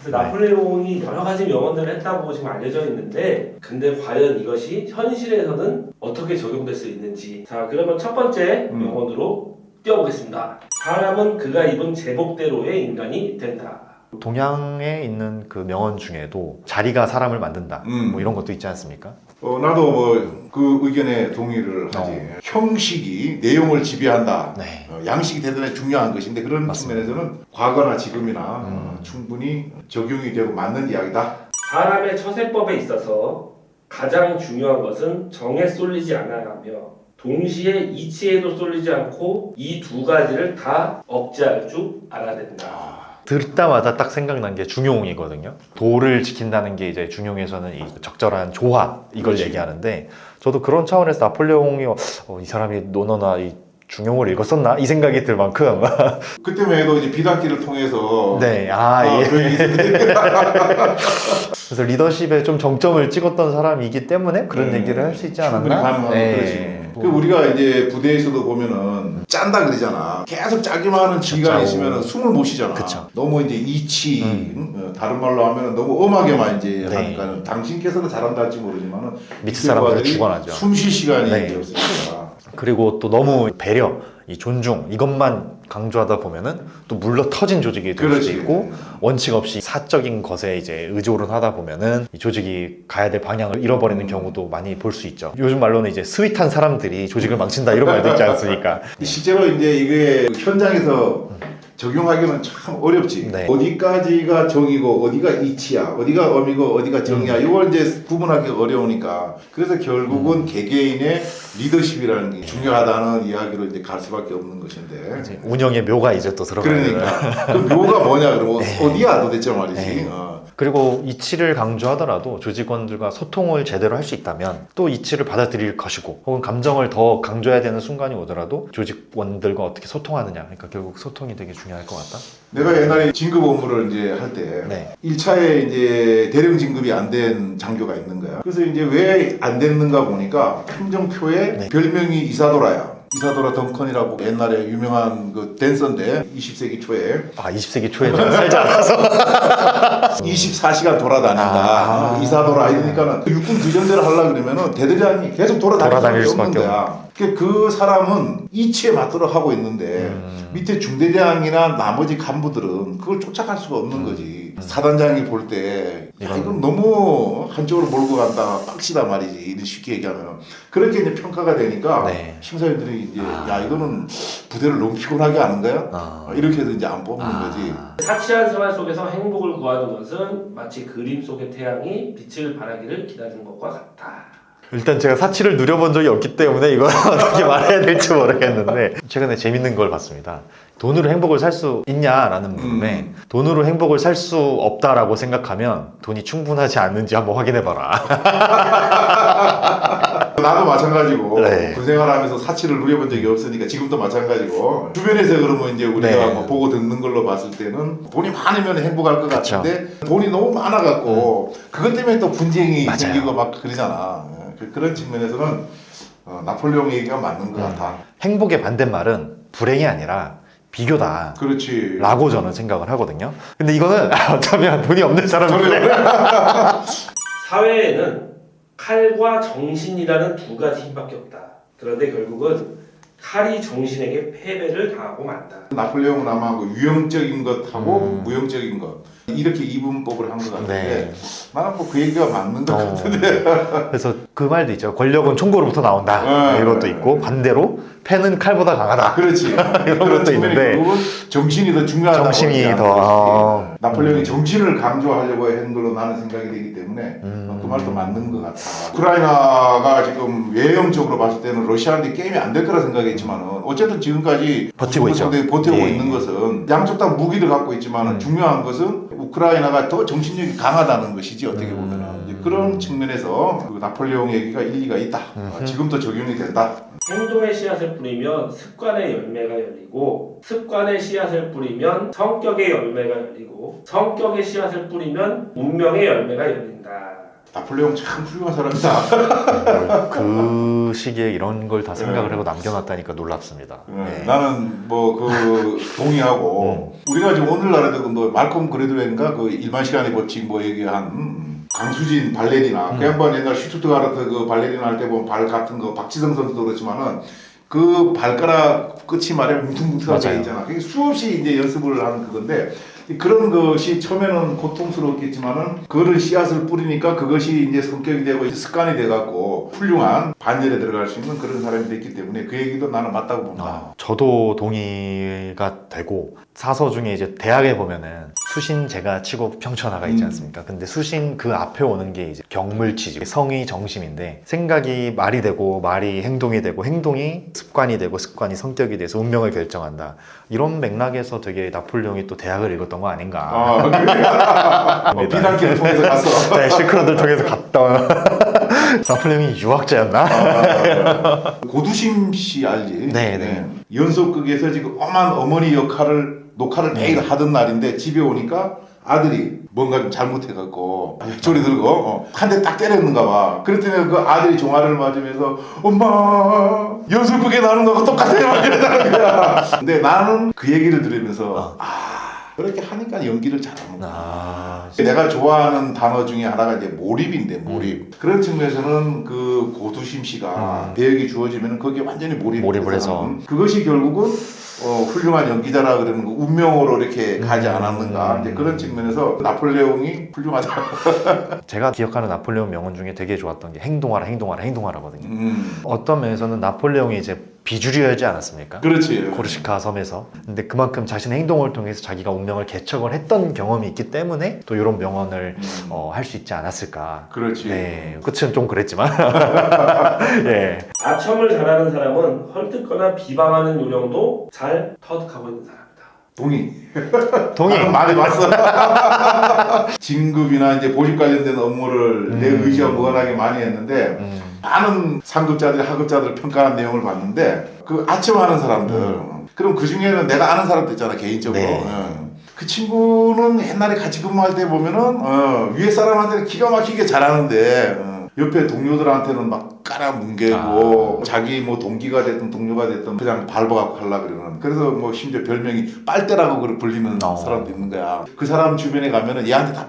그래서 나폴레옹이 여러 가지 명언들을 했다고 지금 알려져 있는데 근데 과연 이것이 현실에서는 어떻게 적용될 수 있는지 자 그러면 첫 번째 음. 명언으로 뛰어보겠습니다. 사람은 그가 입은 제복대로의 인간이 된다. 동양에 있는 그 명언 중에도 자리가 사람을 만든다. 음. 뭐 이런 것도 있지 않습니까? 어, 나도 뭐 그 의견에 동의를 하지. 어. 형식이 내용을 지배한다. 네. 어, 양식이 대단히 중요한 것인데 그런 맞습니다. 측면에서는 과거나 지금이나 어, 음. 충분히 적용이 되고 맞는 이야기다. 사람의 처세법에 있어서 가장 중요한 것은 정에 쏠리지 않아가며 동시에 이치에도 쏠리지 않고 이 두 가지를 다 억제할 줄 알아야 된다. 아, 듣자마자 딱 생각난 게 중용이거든요. 도를 지킨다는 게 이제 중용에서는 이 적절한 조화 이걸 그렇지. 얘기하는데 저도 그런 차원에서 나폴레옹이 어, 이 사람이 노너나 이 중용을 읽었었나 이 생각이 들 만큼 그때만 해도 이제 비단기를 통해서 네, 아 어, 예. 그 그래서 리더십에 좀 정점을 찍었던 사람이기 때문에 그런 음, 얘기를 할 수 있지 충분히 않았나? 네. 그렇지. 그 우리가 이제 부대에서도 보면은 짠다 그러잖아. 계속 짜기만 하는 짜고. 있으면 숨을 못 쉬잖아. 그쵸. 너무 이제 이치, 음. 응? 어, 다른 말로 하면은 너무 엄하게만 이제 네. 하니까는 당신께서는 잘한다 할지 모르지만은 밑에 사람들을 죽어나죠. 숨 쉴 시간이 네. 없으니까. 그리고 또 너무 배려, 이 존중 이것만 강조하다 보면은 또 물러 터진 조직이 될 그렇지. 수도 있고 원칙 없이 사적인 것에 이제 의존을 하다 보면은 이 조직이 가야 될 방향을 잃어버리는 음. 경우도 많이 볼 수 있죠. 요즘 말로는 이제 스윗한 사람들이 조직을 망친다 이런 말도 있지 않습니까? 실제로 이제 이게 현장에서 적용하기는 참 어렵지. 네. 어디까지가 정이고 어디가 이치야, 어디가 엄이고 어디가 정이야. 음. 이걸 이제 구분하기 어려우니까. 그래서 결국은 개개인의 리더십이라는 게 중요하다는 이야기로 이제 갈 수밖에 없는 것인데. 운영의 묘가 이제 또 들어가는 거예요. 그러니까 그 묘가 뭐냐 그러면 어디야 도대체 말이지. 네. 어. 그리고 이치를 강조하더라도 조직원들과 소통을 제대로 할 수 있다면 또 이치를 받아들일 것이고 혹은 감정을 더 강조해야 되는 순간이 오더라도 조직원들과 어떻게 소통하느냐 그러니까 결국 소통이 되게 중요할 것 같다. 내가 옛날에 진급 업무를 이제 할 때 네. 1차에 이제 대령 진급이 안 된 장교가 있는 거야. 그래서 이제 왜 안 됐는가 보니까 행정표에 네. 별명이 이사도라야. 이사도라 덩컨이라고 옛날에 유명한 그 댄서인데 20세기 초에 아 20세기 초에 는 살지 않아서 24시간 돌아다닌다. 아. 어, 이사도라 이러니까는 육군 규정대로 하려 그러면은 대대장이 계속 돌아다닐 돌아다닐 수밖에 없는 거야. 그- 그 사람은 이치에 맞도록 하고 있는데 음. 밑에 중대장이나 나머지 간부들은 그걸 쫓아갈 수가 없는 거지. 사단장이 볼 때, 야, 이건- 이건 너무 한쪽으로 몰고 간다, 빡시다 말이지. 이런 쉽게 얘기하면. 그렇게 이제 평가가 되니까 네. 심사위원들이 이제, 아. 야, 이거는 부대를 너무 피곤하게 하는 거야? 아. 어, 이렇게 해서 이제 안 뽑는 아. 거지. 사치한 생활 속에서 행복을 구하는 것은 마치 그림 속의 태양이 빛을 발하기를 기다리는 것과 같다. 일단 제가 사치를 누려본 적이 없기 때문에 이거 어떻게 말해야 될지 모르겠는데 최근에 재밌는 걸 봤습니다. 돈으로 행복을 살 수 있냐라는 물음에 음. 돈으로 행복을 살 수 없다라고 생각하면 돈이 충분하지 않는지 한번 확인해봐라. 나도 마찬가지고 네. 군 생활하면서 사치를 누려본 적이 없으니까 지금도 마찬가지고 주변에서 그러면 이제 우리가 네. 뭐 보고 듣는 걸로 봤을 때는 돈이 많으면 행복할 것 그쵸. 같은데 돈이 너무 많아갖고 그것 때문에 또 분쟁이 맞아요. 생기고 막 그러잖아 그- 그런 측면에서는 어, 나폴레옹 얘기가 맞는 것 음. 같아 행복의 반대말은 불행이 아니라 비교다. 그렇지 라고 저는 생각을 하거든요. 근데 이거는 어쩌면 돈이 없는 사람들의 사회에는 칼과 정신이라는 두 가지 힘밖에 없다. 그런데 결국은 칼이 정신에게 패배를 당하고 만다. 나폴레옹은 아마 그 유형적인 것하고 음. 무형적인 것 이렇게 이분법을 한 것 같은데 네. 나는 뭐 그 얘기가 맞는 것 어. 같은데 그래서 그 말도 있죠. 권력은 총구로부터 나온다. 네. 이것도 있고 반대로 패는 칼보다 강하다. 그렇지. 이런 것도 측면이 있는데 정신이 더 중요하다고 정신이 더. 어. 나폴레옹이 음. 정신을 강조하려고 한 걸로 나는 생각이 되기 때문에 음. 그 말도 맞는 것 같아. 우크라이나가 지금 외형적으로 봤을 때는 러시아한테 게임이 안 될 거라 생각했지만은 어쨌든 지금까지 버티고 있죠. 버티고 예. 있는 것은 양쪽 다 무기를 갖고 있지만은 음. 중요한 것은 우크라이나가 더 정신력이 강하다는 것이지 어떻게 음. 보면은 이제 그런 측면에서 그 나폴레옹 얘기가 일리가 있다. 어, 음흠. 지금도 적용이 된다. 행동의 씨앗을 뿌리면 습관의 열매가 열리고 습관의 씨앗을 뿌리면 성격의 열매가 열리고 성격의 씨앗을 뿌리면 운명의 열매가 열린다. 나폴레옹 참 훌륭한 사람이다. 그 시기에 이런 걸 다 생각을 하고 남겨놨다니까 놀랍습니다. 네, 네. 나는 뭐 그 동의하고 우리가 지금 오늘날에도 뭐 말콤 그레드웨인가 그 일반 시간의 법칙 뭐 얘기한 음, 강수진 발레리나 그 양반 옛날 슈투트가르트 그 발레리나 할 때 보면 발 같은 거 박지성 선수도 그렇지만은 그 발가락 끝이 말에 뭉퉁뭉퉁하게. 있잖아. 그게 수없이 이제 연습을 하는 그건데 그런 것이 처음에는 고통스럽겠지만은 그거를 씨앗을 뿌리니까 그것이 이제 성격이 되고 습관이 돼갖고 훌륭한 반열에 들어갈 수 있는 그런 사람이 됐기 때문에 그 얘기도 나는 맞다고 봅니다. 아, 저도 동의가 되고 사서 중에 이제 대학에 보면은 수신 제가 치고 평천하가 있지 음. 않습니까? 근데 수신 그 앞에 오는 게 이제 경물치지 성의 정심인데 생각이 말이 되고 말이 행동이 되고 행동이 습관이 되고 습관이 성격이 돼서 운명을 결정한다. 이런 맥락에서 되게 나폴레옹이 또 대학을 읽었던 거 아닌가. 아, 그래. 어, 비단길을 통해서 갔어. 네, 실크로드를 통해서 갔다 온 나폴레옹이 유학자였나? 고두심 씨 알지? 네, 네. 연속극에서 지금 엄한 어머니 역할을 녹화를 매일 네. 하던 날인데 집에 오니까 아들이 뭔가 좀 잘못해갖고 조리 들고 어, 한대 딱 때렸는가 봐. 그랬더니 그 아들이 종아리를 맞으면서 엄마 연속극에 나오는 거하고 똑같아요. 막 그러다는 거야. 근데 나는 그 얘기를 들으면서 아 그렇게 하니까 연기를 잘하는 거야. 아, 내가 좋아하는 단어 중에 하나가 이제 몰입인데 몰입 그런 측면에서는 그 고두심 씨가 음. 배역이 주어지면 거기에 완전히 몰입 몰입을 해서. 그것이 결국은 어, 훌륭한 연기자라 그러는 거 운명으로 이렇게 가지 음. 않았는가 이제 그런 측면에서 나폴레옹이 훌륭하다 제가 기억하는 나폴레옹 명언 중에 되게 좋았던 게 행동하라, 행동하라, 행동하라거든요. 음, 어떤 면에서는 나폴레옹이 이제 비주류였지 않았습니까? 그렇지 코르시카 섬에서. 근데 그만큼 자신의 행동을 통해서 자기가 운명을 개척을 했던 경험이 있기 때문에 또 이런 명언을 음, 어, 할 수 있지 않았을까. 그렇지 네, 끝은 좀 그랬지만. 예. 아첨을 잘하는 사람은 헐뜯거나 비방하는 요령도 잘 터득하고 있는 사람이다. 동의 동의. 나는 많이 봤어 진급이나 이제 보직 관련된 업무를 내 음. 의지와 무관하게 많이 했는데 음, 많은 상급자들, 하급자들 평가한 내용을 봤는데 그 아첨하는 사람들 그럼 그 중에는 내가 아는 사람도 있잖아 개인적으로 네. 어. 그 친구는 옛날에 같이 근무할 때 보면은 어, 위에 사람한테는 기가 막히게 잘하는데 어, 옆에 동료들한테는 막 깔아뭉개고 자기 뭐 동기가 됐든 동료가 됐든 그냥 밟아갖고 하려 그러는 그래서 뭐 심지어 별명이 빨대라고 그걸 불리는 어. 사람도 있는 거야 그 사람 주변에 가면은 얘한테 다.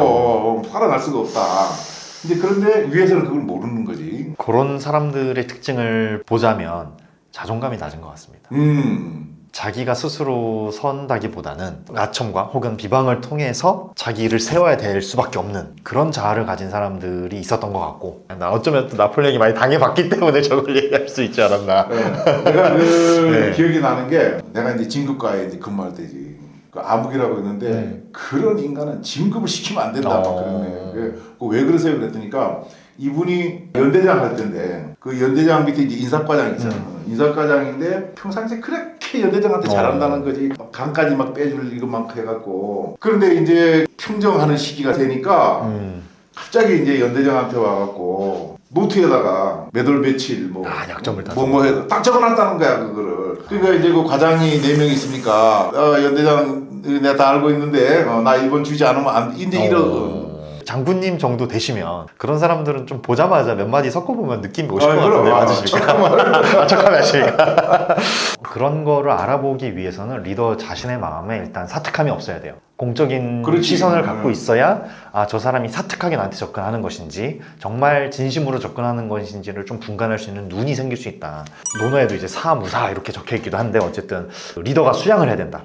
어, 살아날 수가 없다 근데 그런데 위에서는 그걸 모르는 거지. 그런 사람들의 특징을 보자면 자존감이 낮은 것 같습니다. 음. 자기가 스스로 선다기보다는 아첨과 혹은 비방을 통해서 자기를 세워야 될 수밖에 없는 그런 자아를 가진 사람들이 있었던 것 같고 나 어쩌면 또 나폴레옹이 많이 당해봤기 때문에 저걸 얘기할 수 있지 않았나 네. 내가 그 네. 기억이 나는 게 내가 이제 진급과에 이제 근무할 때지. 그 암흑이라고 했는데 네. 그런 인간은 진급을 시키면 안 된다. 막 어. 그러네. 그, 그왜 그러세요? 그랬더니까 이분이 연대장 할 텐데 그 연대장 밑에 이제 인사과장 있잖아. 인사과장인데 평상시에 그 렇게 연대장한테 어. 잘한다는 거지. 막 강까지 막 빼줄 이것만큼 해갖고. 그런데 이제 평정하는 시기가 되니까 음, 갑자기 이제 연대장한테 와갖고 노트에다가 몇 월 며칠 뭐 아, 약점을 다 뭐뭐 해서 딱 적어놨다는 거야 그거를 그러니까 이제 그 과장이 네 명 있으니까 어, 연대장 내가 다 알고 있는데 어, 나 이번 주지 않으면 안 이제 이런 어, 장군님 정도 되시면 그런 사람들은 좀 보자마자 몇 마디 섞어보면 느낌이 오실 아, 것 그럼. 같은데 아, 맞으십니까? 아, 척하면 하시니까 그런 거를 알아보기 위해서는 리더 자신의 마음에 일단 사특함이 없어야 돼요 공적인 그렇지. 시선을 갖고 음. 있어야 아 저 사람이 사특하게 나한테 접근하는 것인지 정말 진심으로 접근하는 것인지를 좀 분간할 수 있는 눈이 생길 수 있다 논어에도 이제 사무사 이렇게 적혀 있기도 한데 어쨌든 리더가 수양을 해야 된다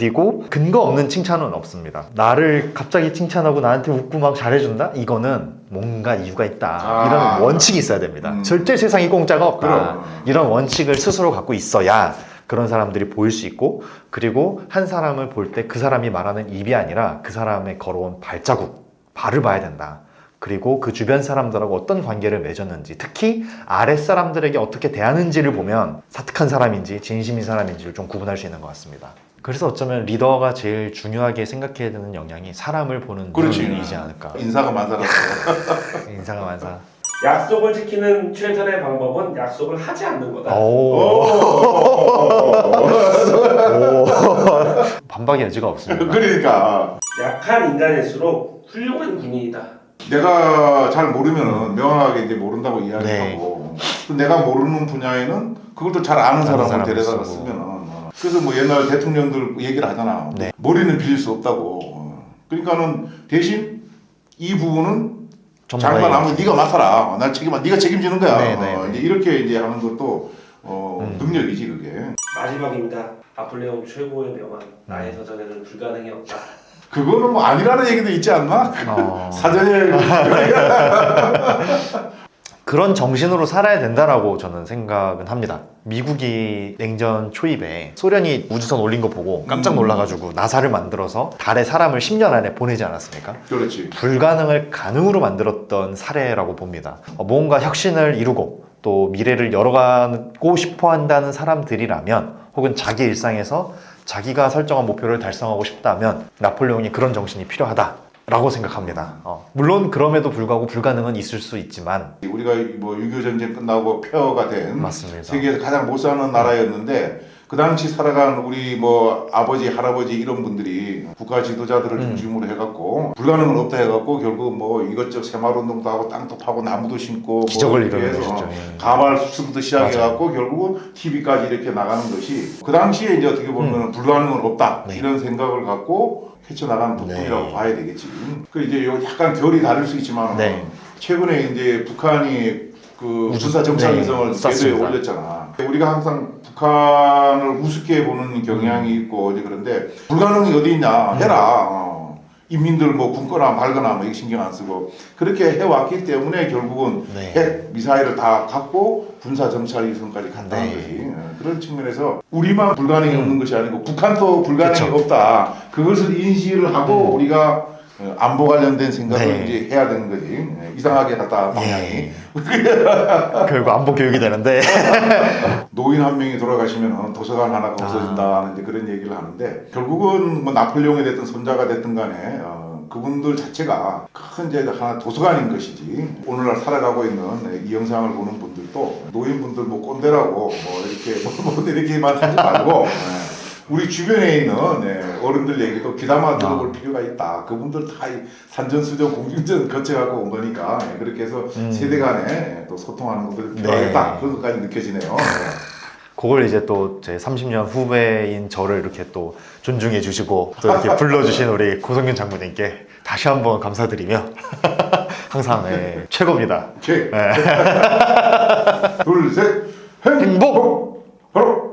그리고 근거 없는 칭찬은 없습니다. 나를 갑자기 칭찬하고 나한테 웃고 막 잘해준다? 이거는 뭔가 이유가 있다. 아. 이런 원칙이 있어야 됩니다. 음. 절대 세상에 공짜가 없다. 그럼. 이런 원칙을 스스로 갖고 있어야 그런 사람들이 보일 수 있고 그리고 한 사람을 볼 때 그 사람이 말하는 입이 아니라 그 사람의 걸어온 발자국, 발을 봐야 된다. 그리고 그 주변 사람들하고 어떤 관계를 맺었는지 특히 아랫 사람들에게 어떻게 대하는지를 보면 사특한 사람인지 진심인 사람인지를 좀 구분할 수 있는 것 같습니다. 그래서 어쩌면 리더가 제일 중요하게 생각해야 되는 역량이 사람을 보는 그렇지 눈이지 않을까. 인사가 많아서 인사가 많사. 약속을 지키는 최선의 방법은 약속을 하지 않는 거다. 오. 오. 반박의 여지가 없습니다. 그러니까 약한 인간일수록 훌륭한 군인이다. 내가 잘 모르면은 명확하게 이제 모른다고 이야기하고 네. 또 내가 모르는 분야에는 그것도 잘 아는 아는 사람을 사람을 데려다가 쓰고. 쓰면은 어. 그래서 뭐 옛날 대통령들 얘기를 하잖아 네. 머리는 빌릴 수 없다고 어. 그러니까는 대신 이 부분은 장관 아무 네가 맡아라 어, 나 책임 네가 책임지는 거야 네, 네, 어, 네. 이제 이렇게 이제 하는 것도 어, 음. 능력이지 그게 마지막입니다. 나폴레옹 최고의 명언 나의 서전에는 불가능이 없다. 그거는 뭐 아니라는 얘기도 있지 않나 어, 사전에 그런 정신으로 살아야 된다라고 저는 생각은 합니다. 미국이 냉전 초입에 소련이 우주선 올린 거 보고 깜짝 음. 놀라가지고 나사를 만들어서 달에 사람을 10년 안에 보내지 않았습니까? 그렇지 불가능을 가능으로 만들었던 사례라고 봅니다. 어, 뭔가 혁신을 이루고 또 미래를 열어가고 싶어 한다는 사람들이라면 혹은 자기 일상에서 자기가 설정한 목표를 달성하고 싶다면 나폴레옹이 그런 정신이 필요하다 라고 생각합니다. 어, 물론 그럼에도 불구하고 불가능은 있을 수 있지만 우리가 뭐6.25 전쟁 끝나고 폐허가 된 맞습니다. 세계에서 가장 못 사는 나라였는데 그 당시 살아간 우리 뭐 아버지 할아버지 이런 분들이 국가 지도자들을 음. 중심으로 해갖고 불가능은 없다 해갖고 결국 뭐 이것저것 새마을운동도 하고 땅도 파고 나무도 심고 기적을 뭐 이뤄내셨죠. 예. 가발 수출부터 시작해갖고 결국은 TV까지 이렇게 나가는 것이 그 당시에 이제 어떻게 보면 불가능은 없다 음. 네. 이런 생각을 갖고 헤쳐나가는 덕분이라고 네. 봐야 되겠지. 그 이제 요 약간 결이 다를 수 있지만 네. 최근에 이제 북한이 그 우주- 군사 정찰 네, 위성을 궤도에. 올렸잖아. 우리가 항상 북한을 우습게 보는 경향이 있고 이제 그런데 불가능이 어디 있냐 해라. 어. 인민들 뭐 굶거나 말거나 뭐 이거 신경 안 쓰고 그렇게 해왔기 때문에 결국은 네. 핵 미사일을 다 갖고 군사 정찰 위성까지 갔다는 네. 거지. 어, 그런 측면에서 우리만 불가능이 음. 없는 것이 아니고 북한도 불가능이 그쵸. 없다. 그것을 인식을 하고 우리가 어, 안보 관련된 생각을 네. 이제 해야 되는 거지. 예, 이상하게 갔다 방향이. 예. 결국 안보 교육이 되는데 노인 한 명이 돌아가시면 도서관 하나가 아. 없어진다는 이제 그런 얘기를 하는데 결국은 뭐 나폴레옹이 됐든 손자가 됐든 간에 어, 그분들 자체가 큰 이제 하나 도서관인 것이지 오늘날 살아가고 있는 네, 이 영상을 보는 분들도 노인분들 뭐 꼰대라고 뭐 이렇게 뭐, 뭐 이렇게만 하지 말고 예, 우리 주변에 있는 네, 어른들 얘기도 귀담아 들어볼 필요가 있다. 그분들 다이 산전수전 공중전 거쳐갖고 온 거니까 예, 그렇게 해서 음. 세대 간에 또 소통하는 것도 필요하겠다. 네. 그런 것까지 느껴지네요. 그걸 이제 또 제 30년 후배인 저를 이렇게 또 존중해 주시고 또 이렇게 불러주신 우리 고성균 장군님께 다시 한번 감사드리며 항상 예, 최고입니다. 오케이. 네. 둘, 셋, 행복! 바로